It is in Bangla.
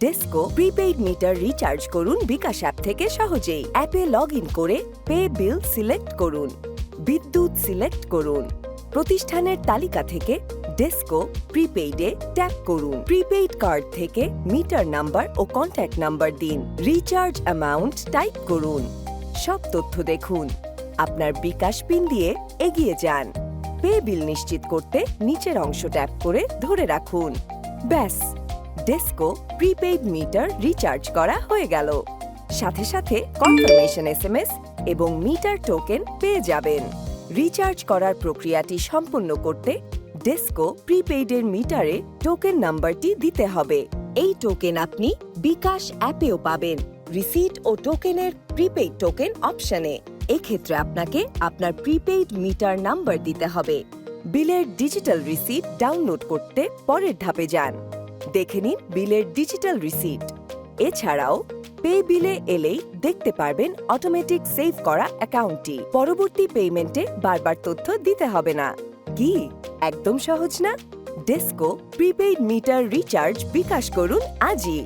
ডেস্কো প্রিপেইড মিটার রিচার্জ করুন বিকাশ অ্যাপ থেকে সহজেই। অ্যাপে লগ ইন করে পে বিল সিলেক্ট করুন। বিদ্যুৎ সিলেক্ট করুন। প্রতিষ্ঠানের তালিকা থেকে ডেস্কো প্রিপেইডে ট্যাপ করুন। প্রিপেইড কার্ড থেকে মিটার নাম্বার ও কন্ট্যাক্ট নাম্বার দিন। রিচার্জ অ্যামাউন্ট টাইপ করুন। সব তথ্য দেখুন। আপনার বিকাশ পিন দিয়ে এগিয়ে যান। পে বিল নিশ্চিত করতে নিচের অংশ ট্যাপ করে ধরে রাখুন। ব্যাস। ডেস্কো প্রিপেইড মিটার রিচার্জ করা হয়ে গেল। সাথে সাথে কনফার্মেশন এসএমএস এবং মিটার টোকেন পেয়ে যাবেন। রিচার্জ করার প্রক্রিয়াটি সম্পন্ন করতে ডেস্কো প্রিপেইডের মিটারে টোকেন নাম্বারটি দিতে হবে। এই টোকেন আপনি বিকাশ অ্যাপেও পাবেন রিসিট ও টোকেনের প্রিপেইড টোকেন অপশনে। এক্ষেত্রে আপনাকে আপনার প্রিপেইড মিটার নাম্বার দিতে হবে। বিলের ডিজিটাল রিসিট ডাউনলোড করতে পরের ধাপে যান। দেখে নিন বিলের ডিজিটাল রিসিপ্ট এছাড়াও পে বিলে এলেই দেখতে পারবেন অটোমেটিক সেভ করা অ্যাকাউন্টটি পরবর্তী পেমেন্টে বারবার তথ্য দিতে হবে না। কি? একদম সহজ না? DESCO prepaid meter recharge bKash করুন আজই।